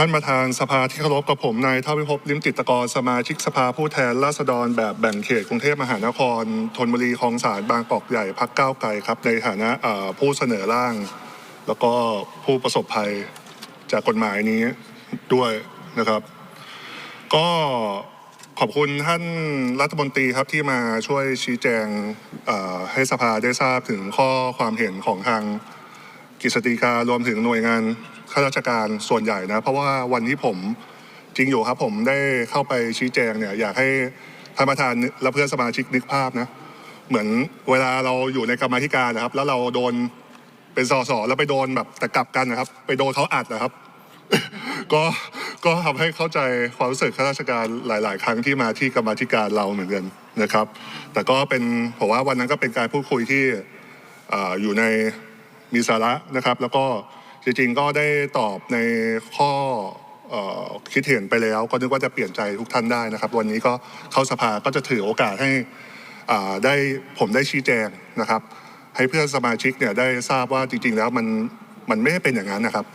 ท่านประธานสภาที่เคารพกับผมนายท่าวิภพลิมจิตรกรสมาชิกสภาผู้แทนราษฎรแบบแบ่งเขตกรุงเทพมหานครธนบุรีคลองสารบางกอกใหญ่พักก้าวไกลครับ ในฐานะผู้เสนอร่าง แล้วก็ผู้ประสบภัยจากกฎหมายนี้ด้วยนะครับ ก็ขอบคุณท่านรัฐมนตรีครับที่มาช่วยชี้แจงให้สภาได้ทราบถึงข้อความเห็นของทางกฤษฎีการวมถึงหน่วยงาน ข้าราชการส่วนใหญ่นะ เพราะว่าวันที่ผมจริงอยู่ครับ ผมได้เข้าไปชี้แจงเนี่ยอยากให้ท่านประธานและเพื่อนสมาชิกนึกภาพนะ เหมือนเวลาเราอยู่ในกรรมธิการนะครับ แล้วเราโดนเป็นสสแล้วไปโดนแบบแต่กลับกันนะครับ ไปโดนเขาอัดนะครับ ก็ก็ทำให้เข้าใจความรู้สึกข้าราชการหลาย ๆ ครั้งที่มาที่กรรมธิการเราเหมือนกันนะครับ แต่ก็เป็นผมว่าวันนั้นก็เป็นการพูดคุยที่อยู่ในมีสาระนะครับ แล้วก็ จริงๆก็ได้ตอบในข้อคิดเห็นไปแล้ว ก็นึกว่าจะเปลี่ยนใจทุกท่านได้นะครับ วันนี้ก็เข้าสภาก็จะถือโอกาสให้ได้ผมได้ชี้แจงนะครับ ให้เพื่อนสมาชิกเนี่ยได้ทราบว่าจริง ๆ แล้วมันมันไม่ได้เป็นอย่างนั้นนะครับ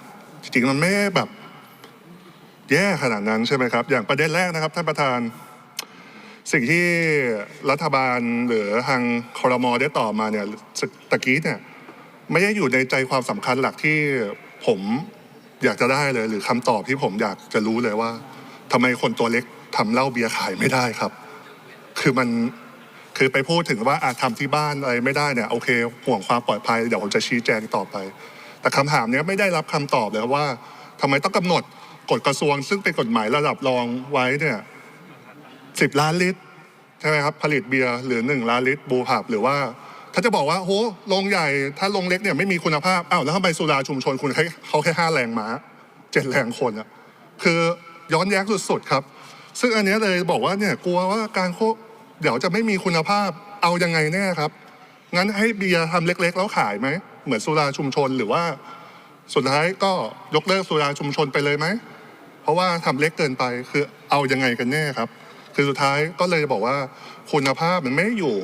จริงๆมันไม่แบบแย่ขนาดนั้นใช่ไหมครับ อย่างประเด็นแรกนะครับท่านประธานสิ่งที่รัฐบาลหรือทางคอรมอได้ตอบมาเนี่ยตะกี้เนี่ยไม่ได้อยู่ในใจความสำคัญหลักที่ ผมอยากจะได้เลย หรือคำตอบที่ผมอยากจะรู้เลยว่าทำไมคนตัวเล็กทำเหล้าเบียร์ขายไม่ได้ครับ คือมันคือไปพูดถึงว่าอาจทำที่บ้านอะไรไม่ได้เนี่ยโอเค ห่วงความปลอดภัยเดี๋ยวผมจะชี้แจงต่อไป แต่คำถามนี้ไม่ได้รับคำตอบเลยว่าทำไมต้องกำหนดกฎกระทรวง ซึ่งเป็นกฎหมายระดับรองไว้เนี่ยสิบล้านลิตรใช่ไหมครับผลิตเบียร์หรือหนึ่งล้านลิตรบูผับหรือว่า ถ้าจะบอกว่าโหโรงใหญ่ถ้าโรงเล็กเนี่ยไม่มีคุณภาพอ้าวแล้วทำไมสุราชุมชนคุณให้เขาแค่ห้าแรงม้าเจ็ดแรงคนอะคือย้อนแย้งสุดๆครับ ซึ่งอันนี้เลยบอกว่าเนี่ยกลัวว่าการโคเดี๋ยวจะไม่มีคุณภาพเอายังไงแน่ครับ งั้นให้เบียร์ทำเล็ก ๆ แล้วขายไหมเหมือนสุราชุมชนหรือว่า สุดท้ายก็ยกเลิกสุราชุมชนไปเลยไหมเพราะว่าทำเล็กเกินไปคือเอายังไงกันแน่ครับ คือสุดท้ายก็เลยบอกว่าคุณภาพมันไม่อยู่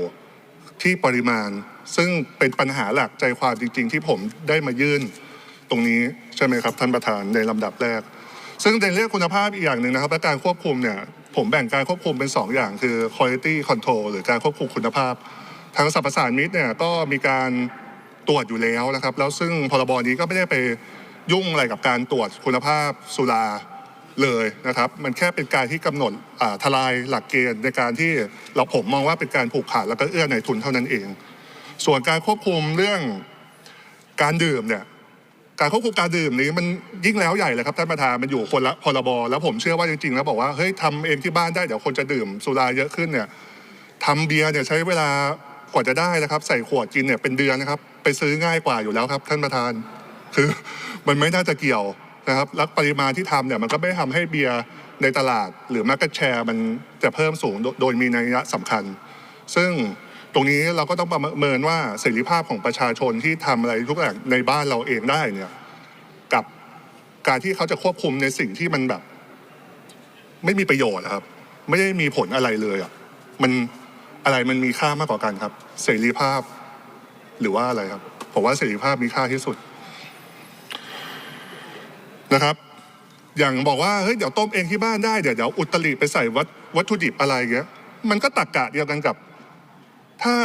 ที่ปริมาณ ซึ่งเป็นปัญหาหลักใจความจริง ๆ ที่ผมได้มายื่นตรงนี้ใช่ไหมครับท่านประธานในลำดับแรก ซึ่งในเรื่องคุณภาพอีกอย่างหนึ่งนะครับและการควบคุมเนี่ยผมแบ่งการควบคุมเป็น 2 อย่างคือ quality control หรือการควบคุมคุณภาพ ทางสรรพสานมิตรเนี่ยก็มีการตรวจอยู่แล้วนะครับ แล้วซึ่งพรบนี้ก็ไม่ได้ไปยุ่งอะไรกับการตรวจคุณภาพสุรา เลยนะครับมันแค่เป็นการที่กำหนดทลายหลักเกณฑ์ในการที่เราผมมองว่าเป็นการผูกขาดแล้วก็เอื้อในทุนเท่านั้นเอง ส่วนการควบคุมเรื่องการดื่มเนี่ยการควบคุมการดื่มนี้มันยิ่งแล้วใหญ่เลยครับท่านประธานมันอยู่คนละพรบแล้วผมเชื่อว่าจริงๆแล้วบอกว่าเฮ้ยทำเองที่บ้านได้เดี๋ยวคนจะดื่มสุราเยอะขึ้นเนี่ยทำเบียร์เนี่ยใช้เวลากว่าจะได้นะครับ ใส่ขวดกินเนี่ยเป็นเดือนนะครับ ไปซื้อง่ายกว่าอยู่แล้วครับ ท่านประธาน คือมันไม่น่าจะเกี่ยว นะครับแล้วปริมาณที่ทำเนี่ยมันก็ไม่ทำให้เบียร์ในตลาด หรือมาร์เก็ตแชร์มันจะเพิ่มสูงโดโดยมีนัยยะสำคัญ ซึ่งตรงนี้เราก็ต้องประเมินว่าเสรีภาพของประชาชนที่ทำอะไรทุกอย่างในบ้านเราเองได้เนี่ยกับการที่เขาจะควบคุมในสิ่งที่มันแบบ ไม่มีประโยชน์อะครับ ไม่ได้มีผลอะไรเลยอะมันอะไรมันมีค่ามากกว่ากันครับ เสรีภาพหรือว่าอะไรครับ ผมว่าเสรีภาพมีค่าที่สุด นะครับ อย่างบอกว่าเฮ้ยเดี๋ยวต้มเองที่บ้านได้เดี๋ยวเดี๋ยวอุตริไปใส่วัตวัตถุดิบอะไรเงี้ยมันก็ตักกะเดียวกันกับ ถ้า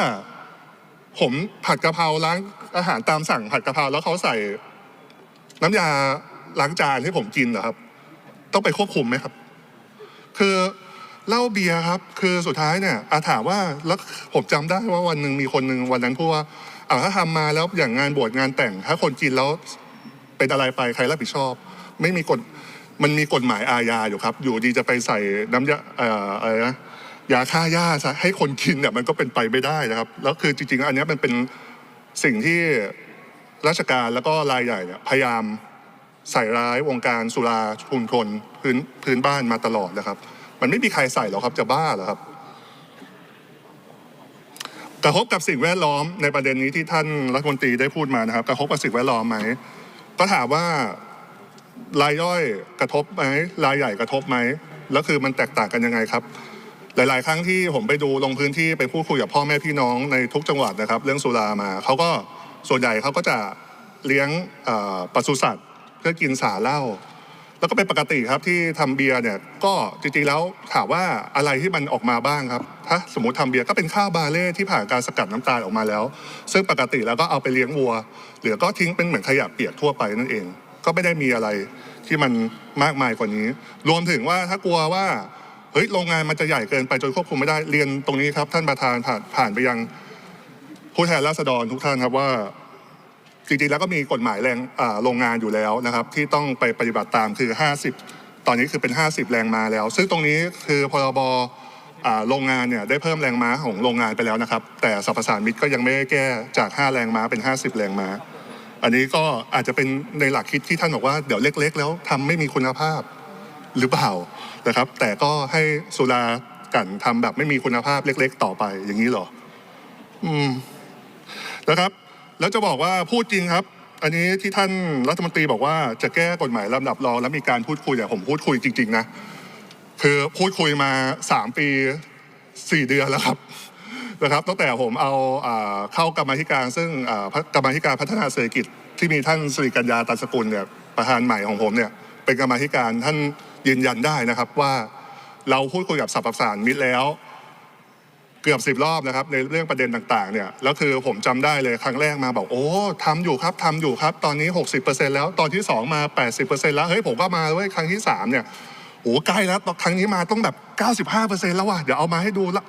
ผมผัดกะเพราล้างอาหารตามสั่งผัดกะเพราแล้วเขาใส่น้ำยาล้างจานที่ผมกินเหรอครับ ต้องไปควบคุมไหมครับ คือเหล้าเบียร์ครับ คือสุดท้ายเนี่ยอาถามว่าแล้วผมจำได้ว่าวันหนึ่งมีคนหนึ่งวันนั้นพูดว่าอ่าถ้าทำมาแล้วอย่างงานบวชงานแต่ง ถ้าคนกินแล้ว เป็นอะไรไปใครรับผิดชอบ ไม่มีกฎมันมีกฎหมายอาญาอยู่ครับ อยู่ดีจะไปใส่น้ำยาอะไรนะยาฆ่าหญ้าให้คนกินเนี่ยมันก็เป็นไปไม่ได้นะครับ แล้วคือจริงๆอันนี้มันเป็นสิ่งที่ราชการแล้วก็รายใหญ่เนี่ยพยายามใส่ร้ายวงการสุราชุมชนพื้นพื้นบ้านมาตลอดนะครับ มันไม่มีใครใส่หรอกครับจะบ้าเหรอครับ กระทบกับสิ่งแวดล้อมในประเด็นนี้ที่ท่านรัฐมนตรีได้พูดมานะครับ กระทบกับสิ่งแวดล้อมไหม ก็ถามว่ารายย่อยกระทบไหมรายใหญ่กระทบไหมแล้วคือมันแตกต่างกันยังไงครับ หลาย ๆ ครั้งที่ผมไปดูลงพื้นที่ไปพูดคุยกับพ่อแม่พี่น้องในทุกจังหวัดนะครับ เรื่องสุรามาเขาก็ส่วนใหญ่เขาก็จะเลี้ยงปศุสัตว์ เพื่อกินสาเหล้า แล้วก็เป็นปกติครับที่ทำเบียร์เนี่ยก็จริงๆแล้วถามว่าอะไรที่มันออกมาบ้างครับ ถ้าสมมติทำเบียร์ก็เป็นข้าวบาเล่ที่ผ่านการสกัดน้ำตาลออกมาแล้ว ซึ่งปกติแล้วก็เอาไปเลี้ยงวัวหรือก็ทิ้งเป็นเหมือนขยะเปียกทั่วไปนั่นเอง ก็ไม่ได้มีอะไรที่มันมากมายกว่านี้ รวมถึงว่าถ้ากลัวว่าเฮ้ยโรงงานมันจะใหญ่เกินไปจนควบคุมไม่ได้เรียนตรงนี้ครับ ท่านประธานผ่านผ่านไปยังผู้แทนราษฎรทุกท่านครับว่า จริงๆแล้วก็มีกฎหมายแรงโรงงานอยู่แล้วนะครับ ที่ต้องไปปฏิบัติตามคือ 50 ตอนนี้คือเป็น 50 แรงมาแล้ว ซึ่งตรงนี้คือพรบโรงงานเนี่ยได้เพิ่มแรงม้าของโรงงานไปแล้วนะครับ แต่สรรพสานมิตรก็ยังไม่ได้แก้จาก 5 แรงม้าเป็น 50 แรงม้า อันนี้ก็อาจจะเป็นในหลักคิดที่ท่านบอกว่าเดี๋ยวเล็ก ๆ แล้วทำไม่มีคุณภาพหรือเปล่านะครับ แต่ก็ให้สุรากันทำแบบไม่มีคุณภาพเล็ก ๆ ต่อไปอย่างนี้เหรอ อืมนะครับ แล้วจะบอกว่าพูดจริงครับ อันนี้ที่ท่านรัฐมนตรีบอกว่าจะแก้กฎหมายลำดับรองแล้วมีการพูดคุยเนี่ยผมพูดคุยจริง ๆ นะ คือพูดคุยมาสามปีสี่เดือนแล้วครับนะครับตั้งแต่ผมเอาเข้ากรรมธิการ ซึ่งกรรมธิการพัฒนาเศรษฐกิจที่มีท่านสิริกัญญาตันสกุลเนี่ยประธานใหม่ของผมเนี่ยเป็นกรรมธิการท่านยืนยันได้นะครับว่าเราพูดคุยกับสรรพสานมิตรแล้ว เกือบสิบรอบนะครับในเรื่องประเด็นต่างๆเนี่ยแล้วคือผมจำได้เลยครั้งแรกมาบอกโอ้ทำอยู่ครับทำอยู่ครับ ตอนนี้ 60%แล้วตอนที่ 2 มา 80%แล้วเฮ้ยผมก็มาเว้ยครั้งที่3เนี่ยโอ้ใกล้แล้วครั้งนี้มาต้องแบบ 95%แล้วว่ะเดี๋ยวเอามาให้ดูละ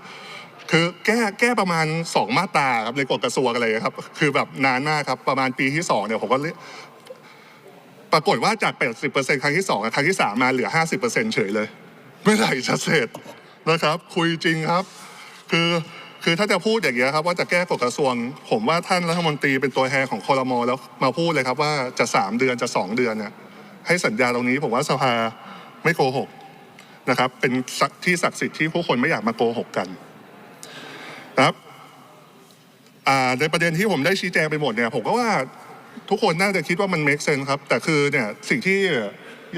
คือแก้แก้ประมาณ 2 มาตราครับในกฎกระทรวงอะไรครับ คือแบบนานมากครับประมาณปีที่2เนี่ยผมก็ปรากฏว่าจาก 80%ครั้งที่2อะครั้งที่ 3 มาเหลือ 50%เฉยเลย เมื่อไหร่จะเสร็จนะครับ คุยจริงครับ คือคือถ้าจะพูดอย่างเงี้ยครับว่าจะแก้กฎกระทรวง ผมว่าท่านรัฐมนตรีเป็นตัวแทนของคอรมอแล้วมาพูดเลยครับว่าจะสามเดือนจะสองเดือนเนี่ยให้สัญญาตรงนี้ผมว่าสภาไม่โกหกนะครับ เป็นศักที่ศักดิ์สิทธิ์ที่ผู้คนไม่อยากมาโกหกกันนะครับในประเด็นที่ผมได้ชี้แจงไปหมดเนี่ยผมก็ว่าทุกคนน่าจะคิดว่ามัน make sense ครับ แต่คือเนี่ยสิ่งที่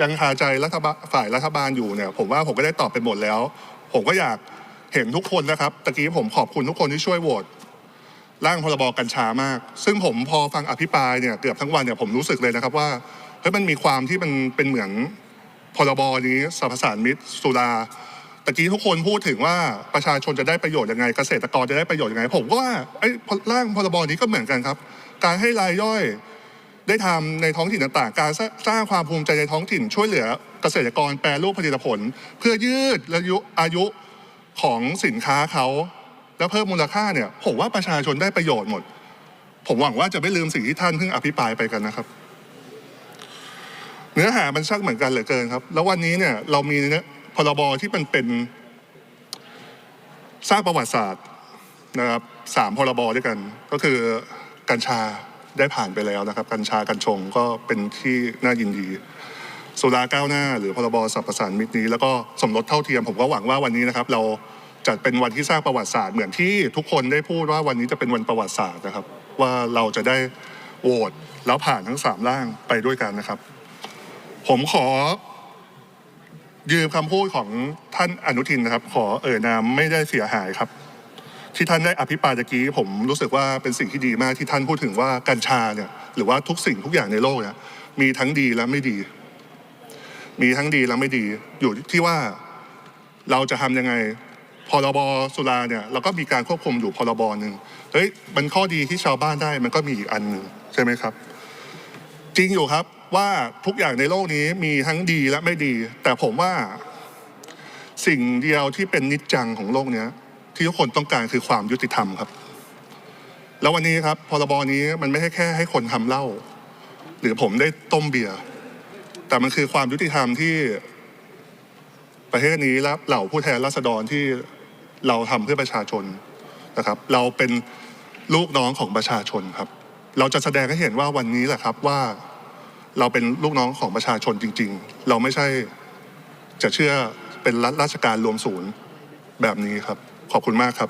ยังคาใจรัฐบาลฝ่ายรัฐบาลอยู่เนี่ยผมว่าผมก็ได้ตอบไปหมดแล้ว ผมก็อยาก เห็นทุกคนนะครับตะกี้ผมขอบคุณทุกคนที่ช่วยโหวตร่างพรบกัญชามาก ซึ่งผมพอฟังอภิปรายเนี่ยเกือบทั้งวันเนี่ยผมรู้สึกเลยนะครับว่าเฮ้ยมันมีความที่มันเป็นเหมือนพรบนี้สรรพสานมิตรสุราตะกี้ทุกคนพูดถึงว่าประชาชนจะได้ประโยชน์ยังไง เกษตรกรจะได้ประโยชน์ยังไง ผมก็ว่าไอ้ร่างพรบนี้ก็เหมือนกันครับ การให้รายย่อยได้ทำในท้องถิ่นต่างๆ การสร้างความภูมิใจในท้องถิ่นช่วยเหลือเกษตรกรแปรรูปผลิตผล เพื่อยืดอายุอายุ ของสินค้าเขา แล้วเพิ่มมูลค่าเนี่ย ผมว่าประชาชนได้ประโยชน์หมด ผมหวังว่าจะไม่ลืมสิ่งที่ท่านเพิ่งอภิปรายไปกันนะครับ เนื้อหามันช่างเหมือนกันเหลือเกินครับ แล้ววันนี้เนี่ยเรามีเนี่ยพรบที่มันเป็นสร้างประวัติศาสตร์นะครับสามพรบด้วยกัน ก็คือกัญชาได้ผ่านไปแล้วนะครับ กัญชากัญชงก็เป็นที่น่ายินดี สุราก้าวหน้า หรือพรบสรรพสานมิตรนี้ แล้วก็สมรสเท่าเทียมผมก็หวังว่าวันนี้นะครับเราจะเป็นวันที่สร้างประวัติศาสตร์เหมือนที่ทุกคนได้พูดว่าวันนี้จะเป็นวันประวัติศาสตร์นะครับ ว่าเราจะได้โหวตแล้วผ่านทั้งสามร่างไปด้วยกันนะครับ ผมขอ ยืมคำพูดของท่านอนุทินนะครับ ขอเอ่ยนามไม่ได้เสียหายครับ ที่ท่านได้อภิปรายตะกี้ผมรู้สึกว่าเป็นสิ่งที่ดีมากที่ท่านพูดถึงว่ากัญชาเนี่ยหรือว่าทุกสิ่งทุกอย่างในโลกเนี่ยมีทั้งดีและไม่ดี มีทั้งดีและไม่ดี อยู่ที่ว่าเราจะทำยังไงพรบสุราเนี่ยเราก็มีการควบคุมอยู่พรบหนึ่งเฮ้ยมันข้อดีที่ชาวบ้านได้มันก็มีอีกอันหนึ่งใช่ไหมครับ จริงอยู่ครับว่าทุกอย่างในโลกนี้มีทั้งดีและไม่ดี แต่ผมว่าสิ่งเดียวที่เป็นนิจจังของโลกเนี้ย ที่ทุกคนต้องการคือความยุติธรรมครับ แล้ววันนี้ครับพรบนี้มันไม่ใช่แค่ให้คนทำเหล้าหรือผมได้ต้มเบียร์ แต่มันคือความยุติธรรมที่ประเทศนี้และเหล่าผู้แทนราษฎรที่เราทำเพื่อประชาชนนะครับ เราเป็นลูกน้องของประชาชนครับ เราจะแสดงให้เห็นว่าวันนี้แหละครับว่าเราเป็นลูกน้องของประชาชนจริง ๆ เราไม่ใช่จะเชื่อเป็นรัฐราชการรวมศูนย์แบบนี้ครับ ขอบคุณมากครับ